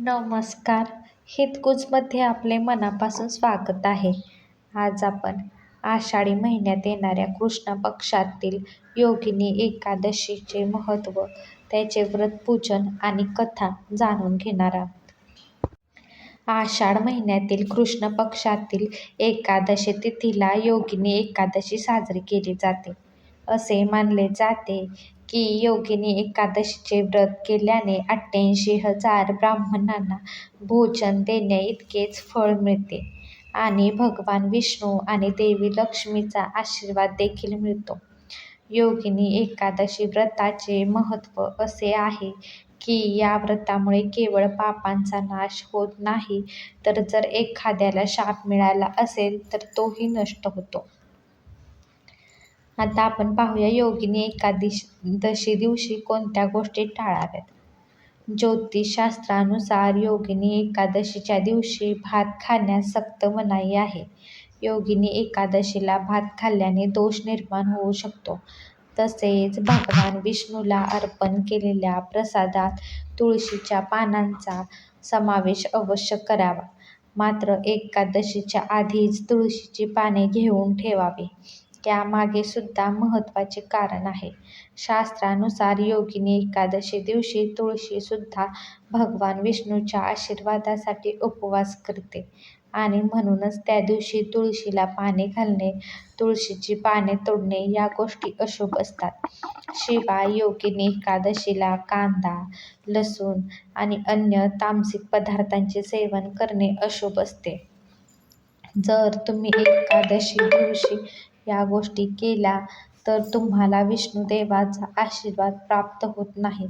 नमस्कार. हितगुजमध्ये आपले मनापासून स्वागत आहे. आज आपण आषाढी महिन्यात येणाऱ्या कृष्ण पक्षातील योगिनी एकादशीचे महत्त्व त्याचे व्रतपूजन आणि कथा जाणून घेणार आहोत. आषाढ महिन्यातील कृष्ण पक्षातील एकादशी तिथीला योगिनी एकादशी साजरी केली जाते. असे मानले जाते की योगिनी एकादशीचे व्रत केल्याने अठ्ठ्याऐंशी हजार ब्राह्मणांना भोजन देण्याइतकेच फळ मिळते आणि भगवान विष्णू आणि देवी लक्ष्मीचा आशीर्वाद देखील मिळतो. योगिनी एकादशी व्रताचे महत्त्व असे आहे की या व्रतामुळे केवळ पापांचा नाश होत नाही तर जर एखाद्याला शाप मिळाला असेल तर तोही नष्ट होतो. आता आपण पाहूया योगिनी एकादशी दिवशी कोणत्या गोष्टी टाळाव्यात. ज्योतिषशास्त्रानुसार योगिनी एकादशीच्या दिवशी भात खाण्यास सक्त मनाई आहे. योगिनी एकादशीला भात खाल्ल्याने दोष निर्माण होऊ शकतो. तसेच भगवान विष्णूला अर्पण केलेल्या प्रसादात तुळशीच्या पानांचा समावेश अवश्य करावा. मात्र एकादशीच्या आधीच तुळशीची पाने घेऊन ठेवावी. त्यामागे सुद्धा महत्त्वाचे कारण आहे. शास्त्रानुसार योगिनी एकादशी दिवशी तुळशी सुद्धा भगवान विष्णूच्या आशीर्वादासाठी उपवास करते आणि म्हणूनच त्या दिवशी तुळशीला पाने घालणे, तुळशीची पाने तोडणे या गोष्टी अशुभ असतात. शिवाय योगिनी एकादशीला कांदा, लसूण आणि अन्य तामसिक पदार्थांचे सेवन करणे अशुभ असते. जर तुम्ही एकादशी दिवशी या गोष्टी केल्या तर तुम्हाला विष्णुदेवाचा आशीर्वाद प्राप्त होत नाही.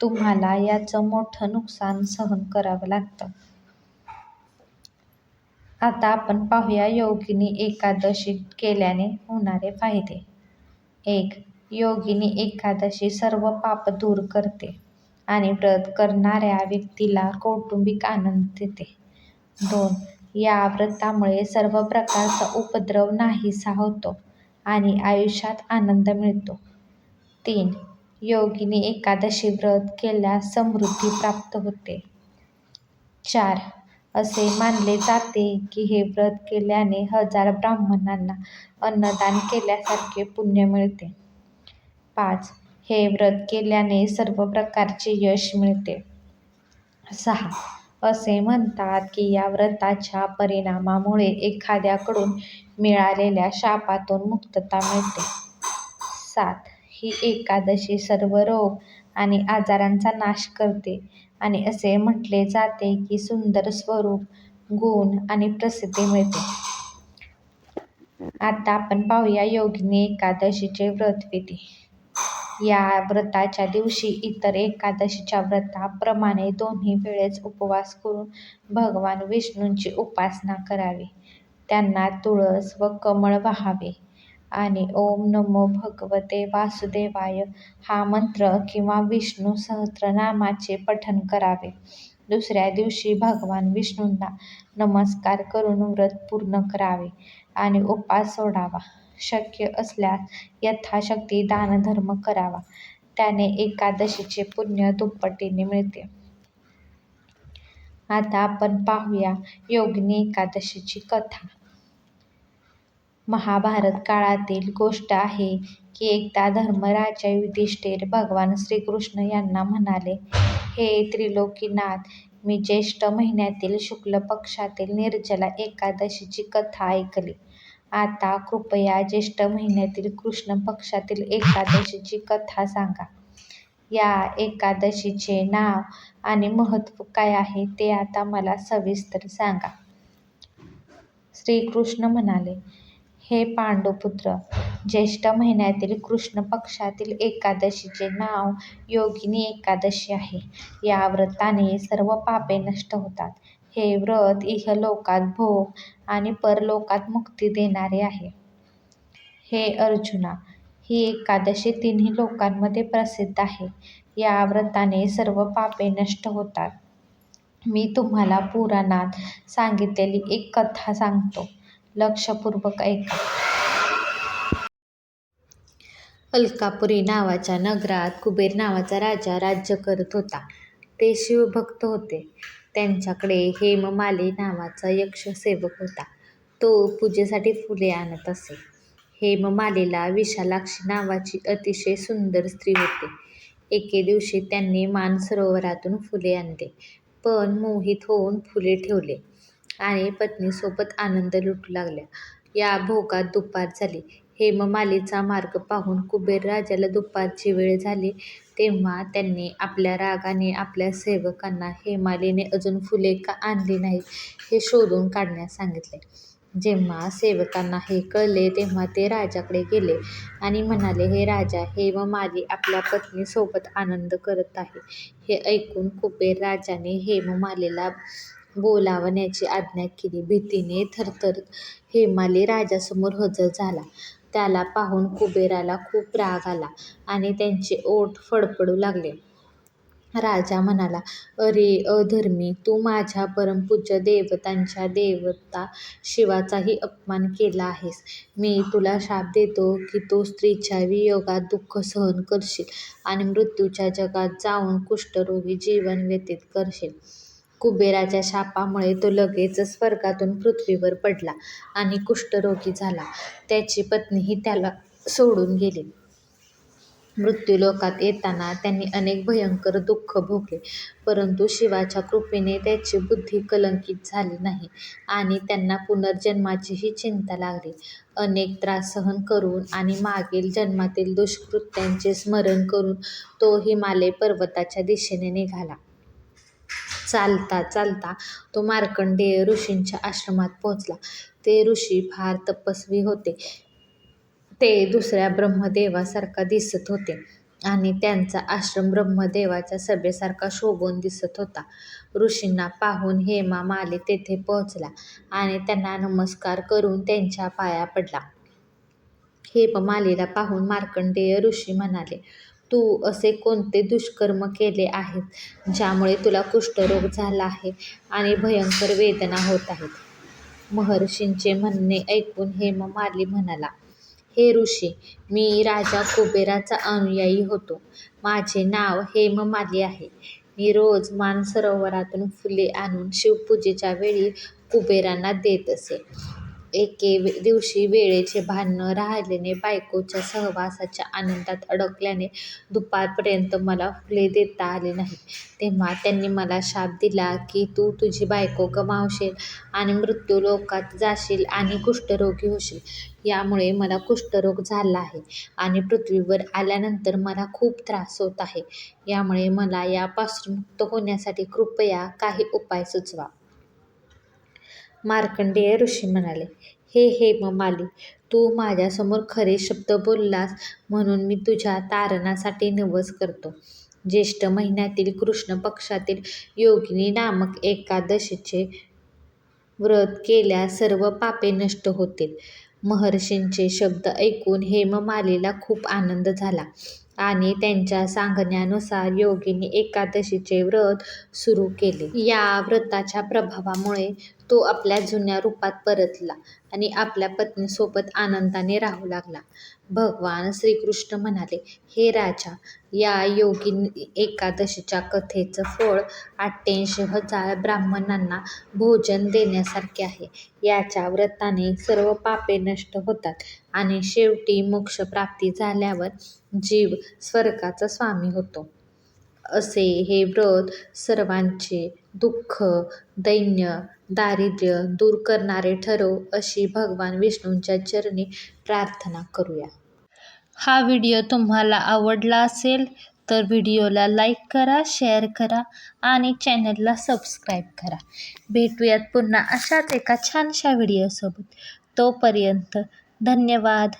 तुम्हाला याचं मोठं नुकसान सहन करावं लागतं. आता आपण पाहूया योगिनी एकादशी केल्याने होणारे फायदे. एक. योगिनी एकादशी सर्व पाप दूर करते आणि व्रत करणाऱ्या व्यक्तीला कौटुंबिक आनंद देते. दोन. या व्रतामुळे सर्व प्रकारचा उपद्रव नाहीसा होतो आणि आयुष्यात आनंद मिळतो. तीन. योगिनी एकादशी व्रत केल्यास समृद्धी प्राप्त होते. चार. असे मानले जाते की हे व्रत केल्याने हजार ब्राह्मणांना अन्नदान केल्यासारखे पुण्य मिळते. पाच. हे व्रत केल्याने सर्व प्रकारचे यश मिळते. सहा. असे म्हणतात की या व्रताच्या परिणामामुळे एखाद्याकडून मिळालेल्या शापातून मुक्तता मिळते. सात. ही एकादशी सर्व रोग आणि आजारांचा नाश करते आणि असे म्हटले जाते की सुंदर स्वरूप, गुण आणि प्रसिद्धी मिळते. आता आपण पाहूया योगिनी एकादशीचे व्रत विधी. या व्रताच्या दिवशी इतर एकादशीच्या व्रताप्रमाणे दोन्ही वेळेस उपवास करून भगवान विष्णूंची उपासना करावी. त्यांना तुळस व कमळ वाहावे आणि ओम नमो भगवते वासुदेवाय हा मंत्र किंवा विष्णू सहस्रनामाचे पठण करावे. दुसऱ्या दिवशी भगवान विष्णूंना नमस्कार करून व्रत पूर्ण करावे आणि उपास सोडावा. शक्य असल्यास यथाशक्ती दानधर्म करावा. त्याने एकादशीचे पुण्य दुप्पटीने मिळते. आता आपण पाहूया योगिनी एकादशीची कथा. महाभारत काळातील गोष्ट आहे की एकदा धर्मराजा युधिष्ठिर भगवान श्रीकृष्ण यांना म्हणाले, हे त्रिलोकीनाथ, मी ज्येष्ठ महिन्यातील शुक्ल पक्षातील निर्जला एकादशीची कथा ऐकली. आता कृपया ज्येष्ठ महिन्यातील कृष्ण पक्षातील एकादशीची कथा सांगा. या एकादशीचे नाव आणि महत्त्व काय आहे ते आता मला सविस्तर सांगा. श्रीकृष्ण म्हणाले, हे पांडुपुत्र, ज्येष्ठ महिन्यातील कृष्ण पक्षातील एकादशीचे नाव योगिनी एकादशी आहे. या व्रताने सर्व पापे नष्ट होतात. हे व्रत इहलोकात भोग आणि परलोकात मुक्ती देणारे आहे. हे अर्जुना, ही एकादशी तिन्ही लोकांमध्ये प्रसिद्ध आहे. या व्रताने सर्व पापे नष्ट होतात. मी तुम्हाला पुराणात सांगितलेली एक कथा सांगतो. लक्षपूर्वक ऐका. अलकापुरी नावाच्या नगरात कुबेर नावाचा राजा राज्य करत होता. ते शिवभक्त होते. त्यांच्याकडे हेममाली नावाचा यक्ष सेवक होता. तो पूजेसाठी फुले आणत असे. हेममालीला विशालाक्षी नावाची अतिशय सुंदर स्त्री होती. एके दिवशी त्यांनी मानसरोवरातून फुले आणले पण मोहित होऊन फुले ठेवले आणि पत्नीसोबत आनंद लुटू लागल्या. या भोगात दुपार झाली. हेममालीचा मार्ग पाहून कुबेर राजाला दुपारची वेळ झाली तेव्हा त्यांनी आपल्या रागाने आपल्या सेवकांना हेमालीने अजून फुले का आणली नाहीत हे शोधून काढण्यास सांगितले. जेव्हा सेवकांना हे कळले तेव्हा ते राजाकडे गेले आणि म्हणाले, हे राजा, हेममाली आपल्या पत्नीसोबत आनंद करत आहे. हे ऐकून कुबेर राजाने हेममालीला बोलावण्याची आज्ञा केली. भीतीने थरथरत हेमाली राजासमोर हजर झाला. त्याला पाहून कुबेराला खूप राग आला आणि त्याचे ओठ फडफडू लागले. राजा म्हणाला, अरे अधर्मी, तू माझ्या परमपूज्य देवतांच्या देवता शिवाचाही अपमान केला आहेस. मी तुला शाप देतो की तू स्त्रीच्या वियोगात दुःख सहन करशील आणि मृत्यूच्या जगात जाऊन कुष्ठरोगी जीवन व्यतीत करशील. कुबेराच्या शापामुळे तो लगेचच स्वर्गातून पृथ्वीवर पडला आणि कुष्ठरोगी झाला. त्याची पत्नीही त्याला सोडून गेली. मृत्यूलोकात येताना त्यांनी अनेक भयंकर दुःख भोगले, परंतु शिवाच्या कृपेने त्याची बुद्धी कलंकित झाली नाही आणि त्यांना पुनर्जन्माचीही चिंता लागली. अनेक त्रास सहन करून आणि मागील जन्मातील दुष्कृत्यांचे स्मरण करून तो हिमालय पर्वताच्या दिशेने निघाला. चालता चालता तो मार्कंडेय ऋषींच्या आश्रमात पोहोचला. ते ऋषी फार तपस्वी होते. ते दुसऱ्या ब्रह्मदेवासारखा दिसत होते आणि त्यांचा आश्रम ब्रह्मदेवाच्या सभेसारखा शोभून दिसत होता. ऋषींना पाहून हेमा माले तेथे पोहोचला आणि त्यांना नमस्कार करून त्यांच्या पाया पडला. हेममालीला पाहून मार्कंडेय ऋषी म्हणाले, तू असे कोणते दुष्कर्म केले आहेत ज्यामुळे तुला कुष्ठरोग झाला आहे आणि भयंकर वेदना होत आहेत? महर्षींचे म्हणणे ऐकून हेममाली म्हणाला, हे ऋषी, मी राजा कुबेराचा अनुयायी होतो. माझे नाव हेममाली आहे. मी रोज मानसरोवरातून फुले आणून शिवपूजेच्या वेळी कुबेरांना देत असे. एके दिवशी वेळेचे भान न राहिल्याने बायकोच्या सहवासाच्या आनंदात अडकल्याने दुपारपर्यंत मला फुले देता आली नाहीत. तेव्हा त्यांनी मला शाप दिला की तू तुझी बायको गमावशील आणि मृत्यूलोकात जाशील आणि कुष्ठरोगी होशील. यामुळे मला कुष्ठरोग झाला आहे आणि पृथ्वीवर आल्यानंतर मला खूप त्रास होत आहे. यामुळे मला यापासून मुक्त होण्यासाठी कृपया काही उपाय सुचवा. मार्कंडेय ऋषी म्हणाले, हे हेममाली, तू माझ्यासमोर खरे शब्द बोललास म्हणून मी तुझ्या तारणासाठी नवस करतो. ज्येष्ठ महिन्यातील कृष्ण पक्षातील योगिनी नामक एकादशीचे व्रत केल्यास सर्व पापे नष्ट होतील. महर्षींचे शब्द ऐकून हेममालीला खूप आनंद झाला आणि त्यांच्या सांगण्यानुसार योगींनी एकादशीचे व्रत सुरू केले. या व्रताच्या प्रभावामुळे तो आपल्या जुन्या रूपात परतला आणि आपल्या पत्नीसोबत आनंदाने राहू लागला. भगवान श्रीकृष्ण म्हणाले, हे राजा, या योगिनी एकादशीच्या कथेचं फळ अठ्ठ्याऐंशी हजार ब्राह्मणांना भोजन देण्यासारखे आहे. याच्या व्रताने सर्व पापे नष्ट होतात आणि शेवटी मोक्षप्राप्ती झाल्यावर जीव स्वर्गाचा स्वामी होतो. असे हे व्रत सर्वांचे दुःख, दैन्य, दारिद्र्य दूर करणारे ठरो अशी भगवान विष्णूंच्या चरणी प्रार्थना करूया. हा व्हिडिओ तुम्हाला आवडला असेल तर व्हिडिओला लाईक करा, शेअर करा आणि चॅनलला सबस्क्राईब करा. भेटूयात पुन्हा अशाच एका छानशा व्हिडिओसोबत. तोपर्यंत धन्यवाद.